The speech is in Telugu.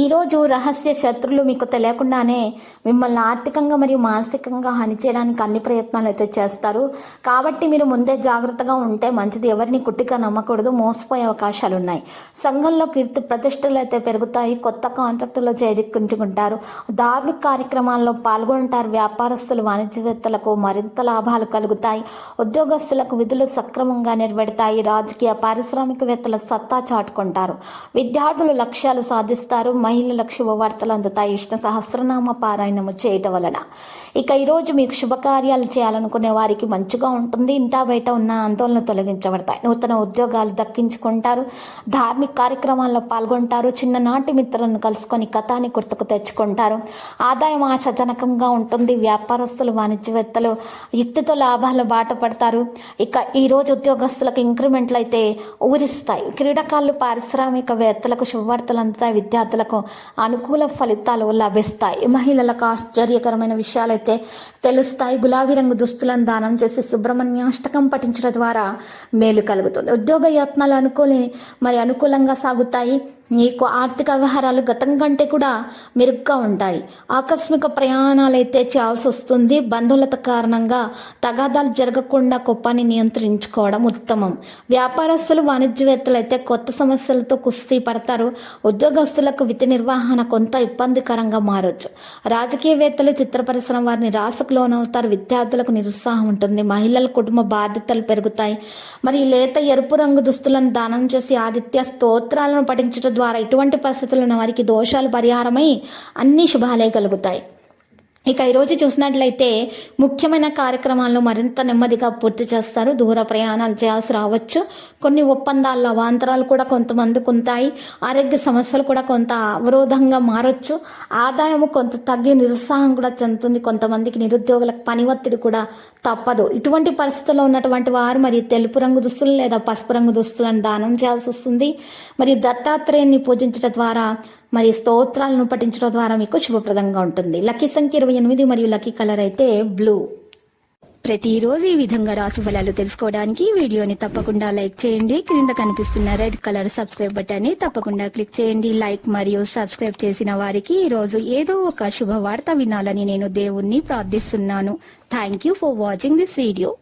ఈరోజు రహస్య శత్రులు మీకు తెలియకుండానే మిమ్మల్ని ఆర్థికంగా మరియు మానసికంగా హాని చేయడానికి అన్ని ప్రయత్నాలు అయితే చేస్తారు. కాబట్టి మీరు ముందే జాగ్రత్తగా ఉంటే మంచిది. ఎవరిని కుట్టిగా నమ్మకూడదు. మోసపోయే అవకాశాలు ఉన్నాయి. సంఘంలో కీర్తి ప్రతిష్టలు అయితే పెరుగుతాయి. కొత్త కాంట్రాక్టులు చేరుకుంటుంటారు. ధార్మిక కార్యక్రమాల్లో పాల్గొంటారు. వ్యాపారస్తులు వాణిజ్యవేత్తలకు మరింత లాభాలు కలుగుతాయి. ఉద్యోగస్తులకు విధులు సక్రమంగా నిలబెడతాయి రాజకీయ పారిశ్రామికవేత్తల సత్తా చాటుకుంటారు. విద్యార్థులు లక్ష్యాలు సాధిస్తారు. మహిళలకు శుభవార్తలు అందుతాయి. ఇష్ట సహస్రనామ పారాయణము చేయటం వలన. ఇక ఈరోజు మీకు శుభకార్యాలు చేయాలనుకునే వారికి మంచిగా ఉంటుంది. ఇంటా బయట ఉన్న ఆందోళన తొలగించబడతాయి. నూతన ఉద్యోగాలు దక్కించుకుంటారు. ధార్మిక కార్యక్రమాల్లో పాల్గొంటారు. చిన్ననాటి మిత్రులను కలుసుకొని కథాన్ని గుర్తుకు తెచ్చుకుంటారు. ఆదాయం ఆశాజనకంగా ఉంటుంది. వ్యాపారస్తులు వాణిజ్యవేత్తలు యుక్తితో లాభాలు బాట పడతారు. ఇక ఈరోజు ఉద్యోగస్తులకు ఇంక్రిమెంట్లు అయితే ఊరిస్తాయి. క్రీడాకారులు పారిశ్రామికవేత్తలకు శుభవార్తలు అందుతాయి. విద్యార్థులకు అనుకూల ఫలితాలు లభిస్తాయి. మహిళలకు ఆశ్చర్యకరమైన విషయాలైతే తెలుస్తాయి. గులాబీ రంగు దుస్తులను దానం చేసి సుబ్రహ్మణ్యాష్టకం పఠించడం ద్వారా మేలు కలుగుతుంది. ఉద్యోగ యత్నాలు అనుకూలి మరి అనుకూలంగా సాగుతాయి. నీకు ఆర్థిక వ్యవహారాలు గతం కంటే కూడా మెరుగ్గా ఉంటాయి. ఆకస్మిక ప్రయాణాలు అయితే చేయాల్సి వస్తుంది. బంధువులత కారణంగా తగాదాలు జరగకుండా కుప్పాన్ని నియంత్రించుకోవడం ఉత్తమం. వ్యాపారస్తులు వాణిజ్యవేత్తలు అయితే కొత్త సమస్యలతో కుస్తీ పడతారు. ఉద్యోగస్తులకు విధి నిర్వహణ కొంత ఇబ్బందికరంగా మారొచ్చు. రాజకీయవేత్తలు చిత్ర పరిశ్రమ వారిని రాసకు లోనవుతారు. విద్యార్థులకు నిరుత్సాహం ఉంటుంది. మహిళల కుటుంబ బాధ్యతలు పెరుగుతాయి. మరి లేత ఎరుపు రంగు దుస్తులను దానం చేసి ఆదిత్య స్తోత్రాలను పఠించడం ద్వారా ఇటువంటి పరిస్థితులు ఉన్న వారికి దోషాలు పరిహారమై అన్ని శుభాలే కలుగుతాయి. ఇక ఈరోజు చూసినట్లయితే ముఖ్యమైన కార్యక్రమాలను మరింత నెమ్మదిగా పూర్తి చేస్తారు. దూర ప్రయాణాలు చేయాల్సి రావచ్చు. కొన్ని ఒప్పందాల అవాంతరాలు కూడా కొంతమందికి ఉంటాయి. ఆరోగ్య సమస్యలు కూడా కొంత అవరోధంగా మారచ్చు. ఆదాయము కొంత తగ్గి నిరుత్సాహం కూడా చెందుతుంది. కొంతమందికి నిరుద్యోగులకు పని ఒత్తిడి కూడా తప్పదు. ఇటువంటి పరిస్థితుల్లో ఉన్నటువంటి వారు మరి తెలుపు రంగు దుస్తులు లేదా పసుపు రంగు దుస్తులను దానం చేయాల్సి వస్తుంది. మరియు దత్తాత్రేయుని పూజించడం ద్వారా మరి స్తోత్రాలను పఠించడం ద్వారా మీకు శుభప్రదంగా ఉంటుంది. లక్కీ సంఖ్య ఇరవై ఎనిమిది మరియు లక్కీ కలర్ అయితే బ్లూ. ప్రతిరోజు ఈ విధంగా రాసు ఫలాలు తెలుసుకోవడానికి వీడియోని తప్పకుండా లైక్ చేయండి. క్రింద కనిపిస్తున్న రెడ్ కలర్ సబ్స్క్రైబ్ బటన్ని తప్పకుండా క్లిక్ చేయండి. లైక్ మరియు సబ్స్క్రైబ్ చేసిన వారికి ఈ రోజు ఏదో ఒక శుభవార్త వినాలని నేను దేవుణ్ణి ప్రార్థిస్తున్నాను. Thank you for watching this video